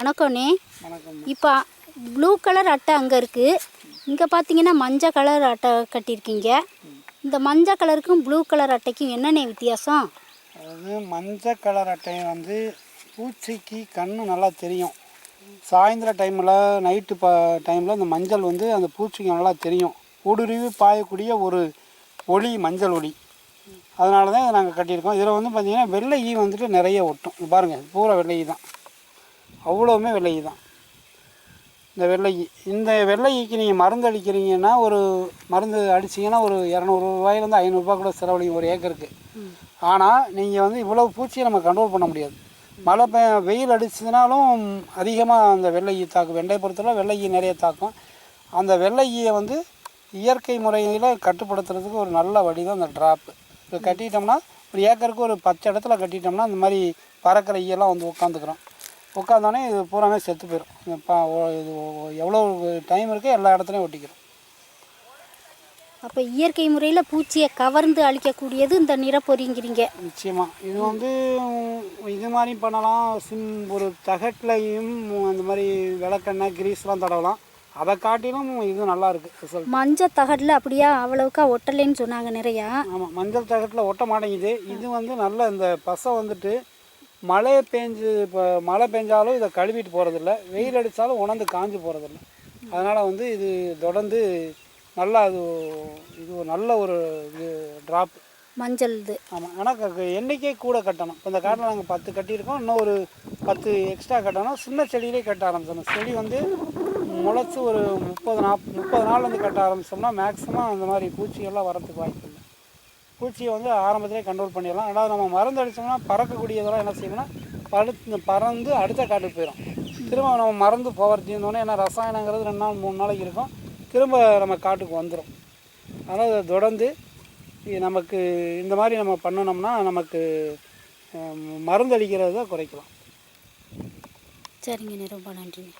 வணக்கம்ண்ணே வணக்கம் இப்போ blue colour அட்டை அங்கே இருக்குது இங்கே பார்த்தீங்கன்னா மஞ்சள் கலர் அட்டை கட்டியிருக்கீங்க. இந்த மஞ்சள் கலருக்கும் ப்ளூ கலர் அட்டைக்கும் என்னென்ன வித்தியாசம்? அதாவது மஞ்சள் கலர் அட்டை வந்து பூச்சிக்கு கண்ணு நல்லா தெரியும். சாயந்தர டைமில் நைட்டு ப டைமில் இந்த மஞ்சள் வந்து அந்த பூச்சிக்கு நல்லா தெரியும். ஊடுருவி பாயக்கூடிய ஒரு ஒளி மஞ்சள் ஒளி. அதனால தான் இதை நாங்கள் கட்டியிருக்கோம். இதில் வந்து பார்த்திங்கன்னா வெள்ளை ஈ வந்துட்டு நிறைய ஒட்டும். பாருங்கள் பூரா வெள்ளை ஈ தான். அவ்வளோவுமே வெள்ளை தான். இந்த வெள்ளை ஈ இந்த வெள்ளை ஈக்கு நீங்கள் மருந்து அடிக்கிறீங்கன்னா ஒரு மருந்து அடிச்சிங்கன்னா ஒரு இரநூறுவாயிலேருந்து ஐநூறுரூபா கூட செலவழிக்கும் ஒரு ஏக்கருக்கு. ஆனால் நீங்கள் வந்து இவ்வளவு பூச்சியை நம்ம கண்ட்ரோல் பண்ண முடியாது. மழை பெ வெயில் அடிச்சதுனாலும் அதிகமாக அந்த வெள்ளை தாக்கும். வெண்டை பொறுத்தவரை வெள்ளை ஈ நிறைய தாக்கும். அந்த வெள்ளை ஈயை வந்து இயற்கை முறையில் கட்டுப்படுத்துறதுக்கு ஒரு நல்ல வழி தான் அந்த ட்ராப்பு இப்போ கட்டிட்டோம்னா ஒரு ஏக்கருக்கு ஒரு பத்து இடத்துல கட்டிட்டோம்னா இந்த மாதிரி பறக்கிற ஈயெல்லாம் வந்து உட்காந்துக்கிறோம். உட்காந்தோடனே இது பூராமே செத்து போயிடும் இது எவ்வளோ டைம் இருக்கோ எல்லா இடத்துலையும் ஒட்டிக்கிறோம். அப்போ இயற்கை முறையில் பூச்சியை கவர்ந்து அழிக்கக்கூடியது இந்த நிறப்பொறிங்கிறீங்க. நிச்சயமாக இது வந்து இது மாதிரி பண்ணலாம். சிம் ஒரு தகட்லையும் அந்த மாதிரி விளக்கெண்ணெய் கிரீஸ்லாம் தடவலாம். அதை காட்டிலும் இது நல்லா இருக்கு மஞ்சள் தகடில் அப்படியா அவ்வளவுக்கா ஒட்டலைன்னு சொன்னாங்க நிறையா. ஆமாம் மஞ்சள் தகட்டில் ஒட்ட மாட்டேங்குது. இது வந்து நல்ல இந்த பசை வந்துட்டு மழை பெஞ்சு இப்போ மழை பெஞ்சாலும் இதை கழுவிட்டு போகிறதில்ல வெயில் அடித்தாலும் உணர்ந்து காஞ்சு போகிறதில்ல அதனால் வந்து இது தொடர்ந்து நல்லா அது இது ஒரு நல்ல ஒரு இது ட்ராப் மஞ்சள் இது. ஆமாம் ஆனால் எண்ணிக்கை கூட கட்டணும். இப்போ இந்த காட்டில் நாங்கள் பத்து கட்டியிருக்கோம். இன்னும் ஒரு பத்து எக்ஸ்ட்ரா கட்டணும். சின்ன செடியிலே கட்ட ஆரம்பிச்சிடணும். செடி வந்து முளைச்சி ஒரு முப்பது நாப் முப்பது நாள் வந்து கட்ட ஆரம்பிச்சோம்னா மேக்ஸிமம் அந்த மாதிரி பூச்சிகள்லாம் வரதுக்கு வாய்ப்பு பூச்சியை வந்து ஆரம்பத்திலே கண்ட்ரோல் பண்ணிடலாம். ரெண்டாவது நம்ம மருந்து அடித்தோம்னா பறக்கக்கூடியதெல்லாம் என்ன செய்யணும்னா படுத்து பறந்து அடுத்த காட்டுக்கு போயிடும் திரும்ப நம்ம மறந்து போகிறது தீர்ந்தோன்னே ஏன்னா ரசாயனங்கிறது ரெண்டு நாள் மூணு நாளைக்கு இருக்கும். திரும்ப நம்ம காட்டுக்கு வந்துடும் அதனால் அதை தொடர்ந்து இது நமக்கு இந்த மாதிரி நம்ம பண்ணணும்னா நமக்கு அஹ், மருந்து அடிக்கிறத குறைக்கலாம். சரிங்க ரொம்ப நன்றிங்க.